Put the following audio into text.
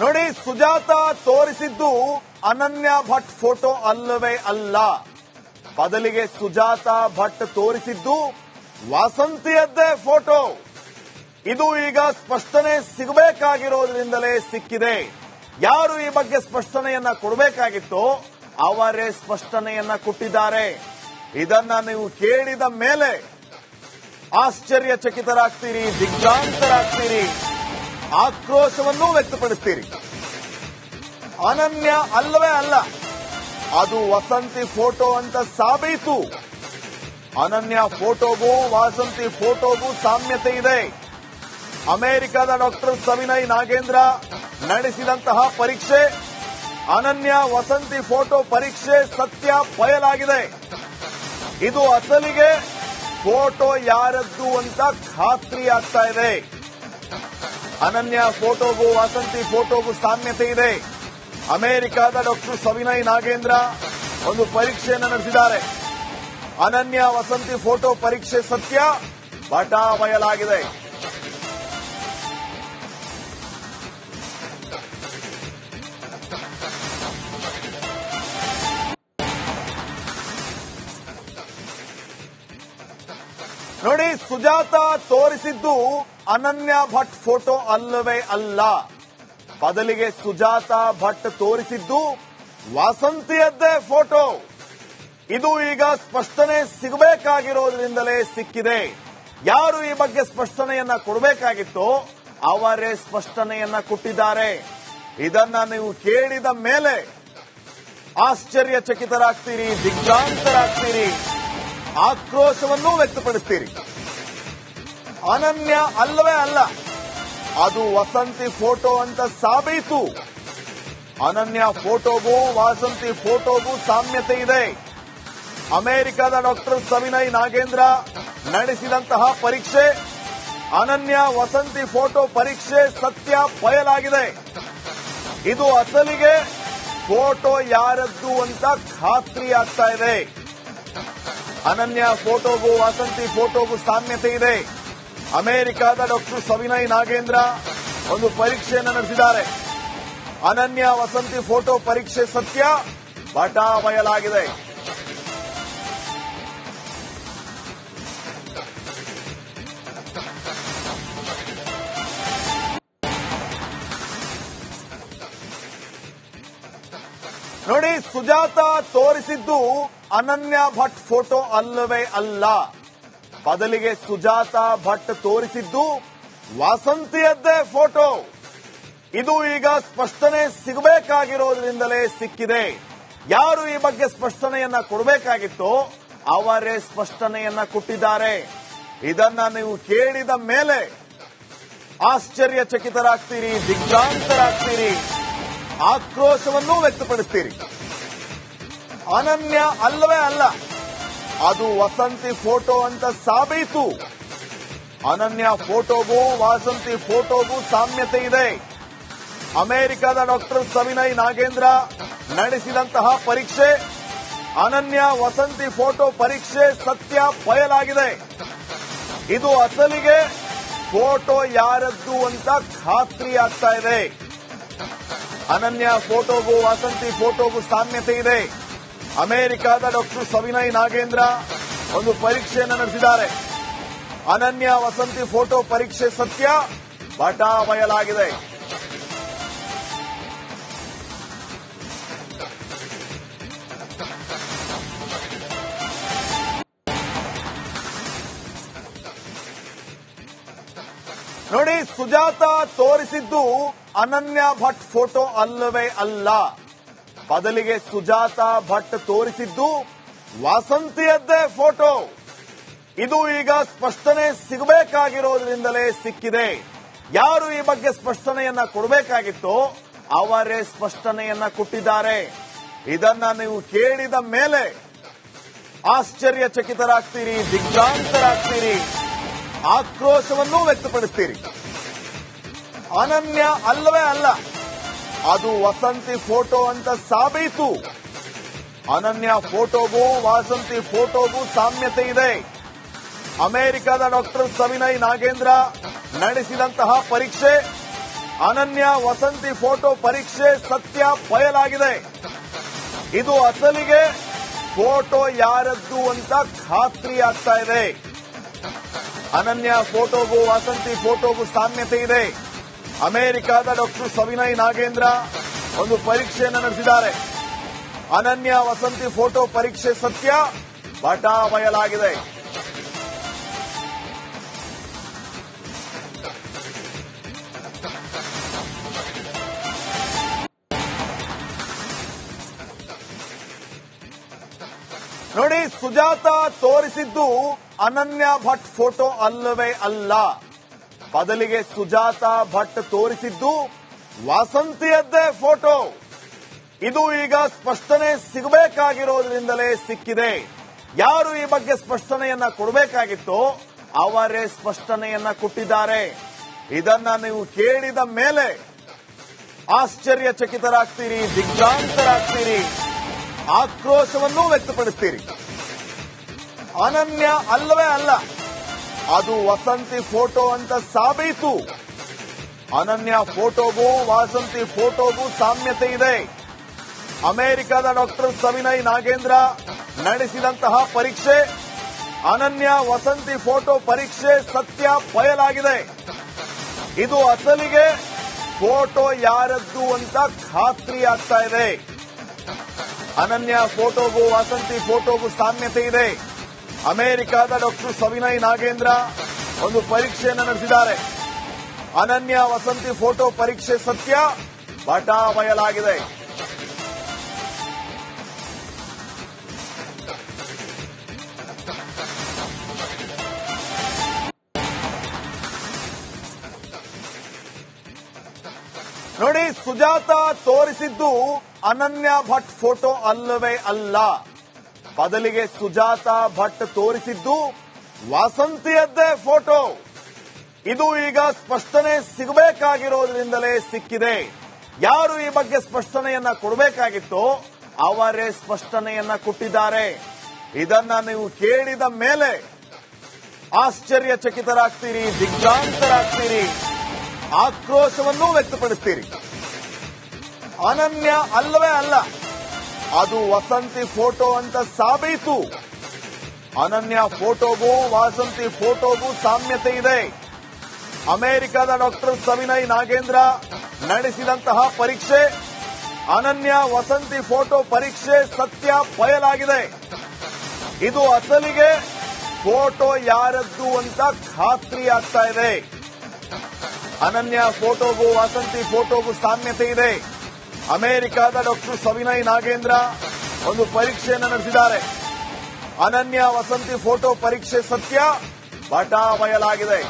ನೋಡಿ, ಸುಜಾತ ತೋರಿಸಿದ್ದು ಅನನ್ಯ ಭಟ್ ಫೋಟೋ ಅಲ್ಲವೇ ಅಲ್ಲ. ಬದಲಿಗೆ ಸುಜಾತ ಭಟ್ ತೋರಿಸಿದ್ದು ವಾಸಂತಿಯದ್ದೇ ಫೋಟೋ. ಇದು ಈಗ ಸ್ಪಷ್ಟನೆ ಸಿಗಬೇಕಾಗಿರೋದ್ರಿಂದಲೇ ಸಿಕ್ಕಿದೆ. ಯಾರು ಈ ಬಗ್ಗೆ ಸ್ಪಷ್ಟನೆಯನ್ನ ಕೊಡಬೇಕಾಗಿತ್ತೋ ಅವರೇ ಸ್ಪಷ್ಟನೆಯನ್ನ ಕೊಟ್ಟಿದ್ದಾರೆ. ಇದನ್ನ ನೀವು ಕೇಳಿದ ಮೇಲೆ ಆಶ್ಚರ್ಯಚಕಿತರಾಗ್ತೀರಿ, ದಿಗ್ಭ್ರಾಂತರಾಗ್ತೀರಿ. ಆಕ್ರೋಶವನ್ನೂ ವ್ಯಕ್ತಪಡಿಸ್ತೀರಿ. ಅನನ್ಯ ಅಲ್ಲವೇ ಅಲ್ಲ, ಅದು ವಸಂತಿ ಫೋಟೋ ಅಂತ ಸಾಬೀತು. ಅನನ್ಯ ಫೋಟೋಗೂ ವಾಸಂತಿ ಫೋಟೋಗೂ ಸಾಮ್ಯತೆ ಇದೆ. ಅಮೆರಿಕದ ಡಾಕ್ಟರ್ ಸವಿನಯ್ ನಾಗೇಂದ್ರ ನಡೆಸಿದಂತಹ ಪರೀಕ್ಷೆ, ಅನನ್ಯ ವಸಂತಿ ಫೋಟೋ ಪರೀಕ್ಷೆ ಸತ್ಯ ಬಯಲಾಗಿದೆ ಇದು ಅಸಲಿಗೆ ಫೋಟೋ ಯಾರದ್ದು ಅಂತ ಖಾತ್ರಿ ಆಗ್ತಾ ಇದೆ. ಅನನ್ಯ ಫೋಟೋಗೂ ವಾಸಂತಿ ಫೋಟೋಗೂ ಸಾಮ್ಯತೆ ಇದೆ. ಅಮೆರಿಕಾದ ಡಾಕ್ಟರ್ ಸವಿನಯ್ ನಾಗೇಂದ್ರ ಒಂದು ಪರೀಕ್ಷೆಯನ್ನು ನಡೆಸಿದ್ದಾರೆ. ಅನನ್ಯ ವಸಂತಿ ಫೋಟೋ ಪರೀಕ್ಷೆ ಸತ್ಯ ಬಟ ಬಯಲಾಗಿದೆ ನೋಡಿ, ಸುಜಾತ ತೋರಿಸಿದ್ದು ಅನನ್ಯ ಭಟ್ ಫೋಟೋ ಅಲ್ಲವೇ ಅಲ್ಲ. ಬದಲಿಗೆ ಸುಜಾತ ಭಟ್ ತೋರಿಸಿದ್ದು ವಾಸಂತಿಯದ್ದೇ ಫೋಟೋ. ಇದು ಈಗ ಸ್ಪಷ್ಟನೆ ಸಿಗಬೇಕಾಗಿರೋದ್ರಿಂದಲೇ ಸಿಕ್ಕಿದೆ. ಯಾರು ಈ ಬಗ್ಗೆ ಸ್ಪಷ್ಟನೆಯನ್ನ ಕೊಡಬೇಕಾಗಿತ್ತೋ ಅವರೇ ಸ್ಪಷ್ಟನೆಯನ್ನ ಕೊಟ್ಟಿದ್ದಾರೆ. ಇದನ್ನ ನೀವು ಕೇಳಿದ ಮೇಲೆ ಆಶ್ಚರ್ಯಚಕಿತರಾಗ್ತೀರಿ, ದಿಗ್ಭ್ರಾಂತರಾಗ್ತೀರಿ, ಆಕ್ರೋಶವನ್ನೂ ವ್ಯಕ್ತಪಡಿಸ್ತೀರಿ. ಅನನ್ಯ ಅಲ್ಲವೇ ಅಲ್ಲ. ಅದು ವಸಂತಿ ಫೋಟೋ ಅಂತ ಸಾಬೀತು. ಅನನ್ಯ ಫೋಟೋಗೂ ವಸಂತಿ ಫೋಟೋಗೂ ಸಾಮ್ಯತೆ ಇದೆ. ಅಮೆರಿಕದ ಡಾಕ್ಟರ್ ಸವಿನಯ್ ನಾಗೇಂದ್ರ ನಡೆಸಿದಂತಹ ಪರೀಕ್ಷೆ, ಅನನ್ಯ ವಸಂತಿ ಫೋಟೋ ಪರೀಕ್ಷೆ ಸತ್ಯ ಬಯಲಾಗಿದೆ ಇದು ಅಸಲಿಗೆ ಫೋಟೋ ಯಾರದ್ದು ಅಂತ ಖಾತ್ರಿ ಆಗ್ತಾ ಇದೆ. ಅನನ್ಯ ಫೋಟೋಗೂ ವಸಂತಿ ಫೋಟೋಗೂ ಸಾಮ್ಯತೆ ಇದೆ. ಅಮೆರಿಕದ ಡಾಕ್ಟರ್ ಸವಿನಯ್ ನಾಗೇಂದ್ರ ಒಂದು ಪರೀಕ್ಷೆಯನ್ನು ನಡೆಸಿದ್ದಾರೆ. ಅನನ್ಯ ವಸಂತಿ ಫೋಟೋ ಪರೀಕ್ಷೆ ಸತ್ಯ ಬಟಾ ಬಯಲಾಗಿದೆ ನೋಡಿ, ಸುಜಾತ ತೋರಿಸಿದ್ದು ಅನನ್ಯ ಭಟ್ ಫೋಟೋ ಅಲ್ಲವೇ ಅಲ್ಲ. ಬದಲಿಗೆ ಸುಜಾತ ಭಟ್ ತೋರಿಸಿದ್ದು ವಾಸಂತಿಯದ್ದೇ ಫೋಟೋ. ಇದು ಈಗ ಸ್ಪಷ್ಟನೆ ಸಿಗಬೇಕಾಗಿರೋದ್ರಿಂದಲೇ ಸಿಕ್ಕಿದೆ. ಯಾರು ಈ ಬಗ್ಗೆ ಸ್ಪಷ್ಟನೆಯನ್ನ ಕೊಡಬೇಕಾಗಿತ್ತು ಅವರೇ ಸ್ಪಷ್ಟನೆಯನ್ನ ಕೊಟ್ಟಿದ್ದಾರೆ. ಇದನ್ನ ನೀವು ಕೇಳಿದ ಮೇಲೆ ಆಶ್ಚರ್ಯಚಕಿತರಾಗ್ತೀರಿ, ದಿಗ್ಭ್ರಾಂತರಾಗ್ತೀರಿ, ಆಕ್ರೋಶವನ್ನೂ ವ್ಯಕ್ತಪಡಿಸ್ತೀರಿ. ಅನನ್ಯ ಅಲ್ಲವೇ ಅಲ್ಲ. ಅದು ವಸಂತಿ ಫೋಟೋ ಅಂತ ಸಾಬೀತು. ಅನನ್ಯ ಫೋಟೋಗೂ ವಾಸಂತಿ ಫೋಟೋಗೂ ಸಾಮ್ಯತೆ ಇದೆ. ಅಮೆರಿಕದ ಡಾಕ್ಟರ್ ಸವಿನಯ್ ನಾಗೇಂದ್ರ ನಡೆಸಿದಂತಹ ಪರೀಕ್ಷೆ, ಅನನ್ಯ ವಸಂತಿ ಫೋಟೋ ಪರೀಕ್ಷೆ ಸತ್ಯ ಬಯಲಾಗಿದೆ ಇದು ಅಸಲಿಗೆ ಫೋಟೋ ಯಾರದ್ದು ಅಂತ ಖಾತ್ರಿ ಆಗ್ತಾ ಇದೆ. ಅನನ್ಯ ಫೋಟೋಗೂ ವಸಂತಿ ಫೋಟೋಗೂ ಸಾಮ್ಯತೆ ಇದೆ. ಅಮೆರಿಕದ ಡಾಕ್ಟರ್ ಸವಿನಯ್ ನಾಗೇಂದ್ರ ಒಂದು ಪರೀಕ್ಷೆಯನ್ನು ನಡೆಸಿದ್ದಾರೆ. ಅನನ್ಯ ವಸಂತಿ ಫೋಟೋ ಪರೀಕ್ಷೆ ಸತ್ಯ ಬಟಾ ಬಯಲಾಗಿದೆ ನೋಡಿ, ಸುಜಾತ ತೋರಿಸಿದ್ದು ಅನನ್ಯ ಭಟ್ ಫೋಟೋ ಅಲ್ಲವೇ ಅಲ್ಲ. ಬದಲಿಗೆ ಸುಜಾತಾ ಭಟ್ ತೋರಿಸಿದ್ದು ವಾಸಂತಿಯದ್ದೇ ಫೋಟೋ. ಇದು ಈಗ ಸ್ಪಷ್ಟನೆ ಸಿಗಬೇಕಾಗಿರೋದ್ರಿಂದಲೇ ಸಿಕ್ಕಿದೆ. ಯಾರು ಈ ಬಗ್ಗೆ ಸ್ಪಷ್ಟನೆಯನ್ನ ಕೊಡಬೇಕಾಗಿತ್ತು ಅವರೇ ಸ್ಪಷ್ಟನೆಯನ್ನ ಕೊಟ್ಟಿದ್ದಾರೆ. ಇದನ್ನ ನೀವು ಕೇಳಿದ ಮೇಲೆ ಆಶ್ಚರ್ಯಚಕಿತರಾಗ್ತೀರಿ, ದಿಗ್ಭ್ರಾಂತರಾಗ್ತೀರಿ, ಆಕ್ರೋಶವನ್ನೂ ವ್ಯಕ್ತಪಡಿಸ್ತೀರಿ. ಅನನ್ಯ ಅಲ್ಲವೇ ಅಲ್ಲ. ಅದು ವಸಂತಿ ಫೋಟೋ ಅಂತ ಸಾಬೀತು. ಅನನ್ಯ ಫೋಟೋಗೂ ವಾಸಂತಿ ಫೋಟೋಗೂ ಸಾಮ್ಯತೆ ಇದೆ. ಅಮೆರಿಕದ ಡಾಕ್ಟರ್ ಸವಿನಯ್ ನಾಗೇಂದ್ರ ನಡೆಸಿದಂತಹ ಪರೀಕ್ಷೆ, ಅನನ್ಯ ವಸಂತಿ ಫೋಟೋ ಪರೀಕ್ಷೆ ಸತ್ಯ ಬಯಲಾಗಿದೆ ಇದು ಅಸಲಿಗೆ ಫೋಟೋ ಯಾರದ್ದು ಅಂತ ಖಾತ್ರಿ ಆಗ್ತಾ ಇದೆ. ಅನನ್ಯ ಫೋಟೋಗೂ ವಸಂತಿ ಫೋಟೋಗೂ ಸಾಮ್ಯತೆ ಇದೆ. ಅಮೆರಿಕದ ಡಾಕ್ಟರ್ ಸವಿನಯ್ ನಾಗೇಂದ್ರ ಒಂದು ಪರೀಕ್ಷೆಯನ್ನು ನಡೆಸಿದ್ದಾರೆ. ಅನನ್ಯ ವಸಂತಿ ಫೋಟೋ ಪರೀಕ್ಷೆ ಸತ್ಯ ಬಟಾ ಬಯಲಾಗಿದೆ ನೋಡಿ, ಸುಜಾತ ತೋರಿಸಿದ್ದು ಅನನ್ಯ ಭಟ್ ಫೋಟೋ ಅಲ್ಲವೇ ಅಲ್ಲ. ಬದಲಿಗೆ ಸುಜಾತಾ ಭಟ್ ತೋರಿಸಿದ್ದು ವಾಸಂತಿಯದ್ದೇ ಫೋಟೋ. ಇದು ಈಗ ಸ್ಪಷ್ಟನೆ ಸಿಗಬೇಕಾಗಿರೋದ್ರಿಂದಲೇ ಸಿಕ್ಕಿದೆ. ಯಾರು ಈ ಬಗ್ಗೆ ಸ್ಪಷ್ಟನೆಯನ್ನ ಕೊಡಬೇಕಾಗಿತ್ತು ಅವರೇ ಸ್ಪಷ್ಟನೆಯನ್ನ ಕೊಟ್ಟಿದ್ದಾರೆ. ಇದನ್ನ ನೀವು ಕೇಳಿದ ಮೇಲೆ ಆಶ್ಚರ್ಯಚಕಿತರಾಗ್ತೀರಿ, ದಿಗ್ಭ್ರಾಂತರಾಗ್ತೀರಿ, ಆಕ್ರೋಶವನ್ನೂ ವ್ಯಕ್ತಪಡಿಸ್ತೀರಿ. ಅನನ್ಯ ಅಲ್ಲವೇ ಅಲ್ಲ. ಅದು ವಸಂತಿ ಫೋಟೋ ಅಂತ ಸಾಬೀತು. ಅನನ್ಯ ಫೋಟೋಗೂ ವಾಸಂತಿ ಫೋಟೋಗೂ ಸಾಮ್ಯತೆ ಇದೆ. ಅಮೆರಿಕದ ಡಾಕ್ಟರ್ ಸವಿನಯ್ ನಾಗೇಂದ್ರ ನಡೆಸಿದಂತಹ ಪರೀಕ್ಷೆ, ಅನನ್ಯ ವಸಂತಿ ಫೋಟೋ ಪರೀಕ್ಷೆ ಸತ್ಯ ಬಯಲಾಗಿದೆ ಇದು ಅಸಲಿಗೆ ಫೋಟೋ ಯಾರದ್ದು ಅಂತ ಖಾತ್ರಿ ಆಗ್ತಾ ಇದೆ. ಅನನ್ಯ ಫೋಟೋಗೂ ವಸಂತಿ ಫೋಟೋಗೂ ಸಾಮ್ಯತೆ ಇದೆ. ಅಮೆರಿಕದ ಡಾಕ್ಟರ್ ಸವಿನಯ್ ನಾಗೇಂದ್ರ ಒಂದು ಪರೀಕ್ಷೆಯನ್ನು ನಡೆಸಿದ್ದಾರೆ. ಅನನ್ಯ ವಸಂತಿ ಫೋಟೋ ಪರೀಕ್ಷೆ ಸತ್ಯ ಬಟಾ ಬಯಲಾಗಿದೆ ನೋಡಿ, ಸುಜಾತ ತೋರಿಸಿದ್ದು ಅನನ್ಯ ಭಟ್ ಫೋಟೋ ಅಲ್ಲವೇ ಅಲ್ಲ. ಬದಲಿಗೆ ಸುಜಾತ ಭಟ್ ತೋರಿಸಿದ್ದು ವಾಸಂತಿಯದ್ದೇ ಫೋಟೋ. ಇದು ಈಗ ಸ್ಪಷ್ಟನೆ ಸಿಗಬೇಕಾಗಿರೋದ್ರಿಂದಲೇ ಸಿಕ್ಕಿದೆ. ಯಾರು ಈ ಬಗ್ಗೆ ಸ್ಪಷ್ಟನೆಯನ್ನ ಕೊಡಬೇಕಾಗಿತ್ತೋ ಅವರೇ ಸ್ಪಷ್ಟನೆಯನ್ನ ಕೊಟ್ಟಿದ್ದಾರೆ. ಇದನ್ನ ನೀವು ಕೇಳಿದ ಮೇಲೆ ಆಶ್ಚರ್ಯಚಕಿತರಾಗ್ತೀರಿ, ದಿಗ್ಭ್ರಾಂತರಾಗ್ತೀರಿ, ಆಕ್ರೋಶವನ್ನೂ ವ್ಯಕ್ತಪಡಿಸ್ತೀರಿ. ಅನನ್ಯ ಅಲ್ಲವೇ ಅಲ್ಲ. ಅದು ವಸಂತಿ ಫೋಟೋ ಅಂತ ಸಾಬೀತು. ಅನನ್ಯ ಫೋಟೋಗೂ ವಾಸಂತಿ ಫೋಟೋಗೂ ಸಾಮ್ಯತೆ ಇದೆ. ಅಮೆರಿಕದ ಡಾಕ್ಟರ್ ಸವಿನಯ್ ನಾಗೇಂದ್ರ ನಡೆಸಿದಂತಹ ಪರೀಕ್ಷೆ, ಅನನ್ಯ ವಸಂತಿ ಫೋಟೋ ಪರೀಕ್ಷೆ ಸತ್ಯ ಬಯಲಾಗಿದೆ ಇದು ಅಸಲಿಗೆ ಫೋಟೋ ಯಾರದ್ದು ಅಂತ ಖಾತ್ರಿ ಆಗ್ತಾ ಇದೆ. ಅನನ್ಯ ಫೋಟೋಗೂ ವಸಂತಿ ಫೋಟೋಗೂ ಸಾಮ್ಯತೆ ಇದೆ. ಅಮೆರಿಕದ ಡಾಕ್ಟರ್ ಸವಿನಯ್ ನಾಗೇಂದ್ರ ಒಂದು ಪರೀಕ್ಷೆಯನ್ನು ನಡೆಸಿದ್ದಾರೆ. ಅನನ್ಯ ವಸಂತಿ ಫೋಟೋ ಪರೀಕ್ಷೆ ಸತ್ಯ ಬಟಾ ಬಯಲಾಗಿದೆ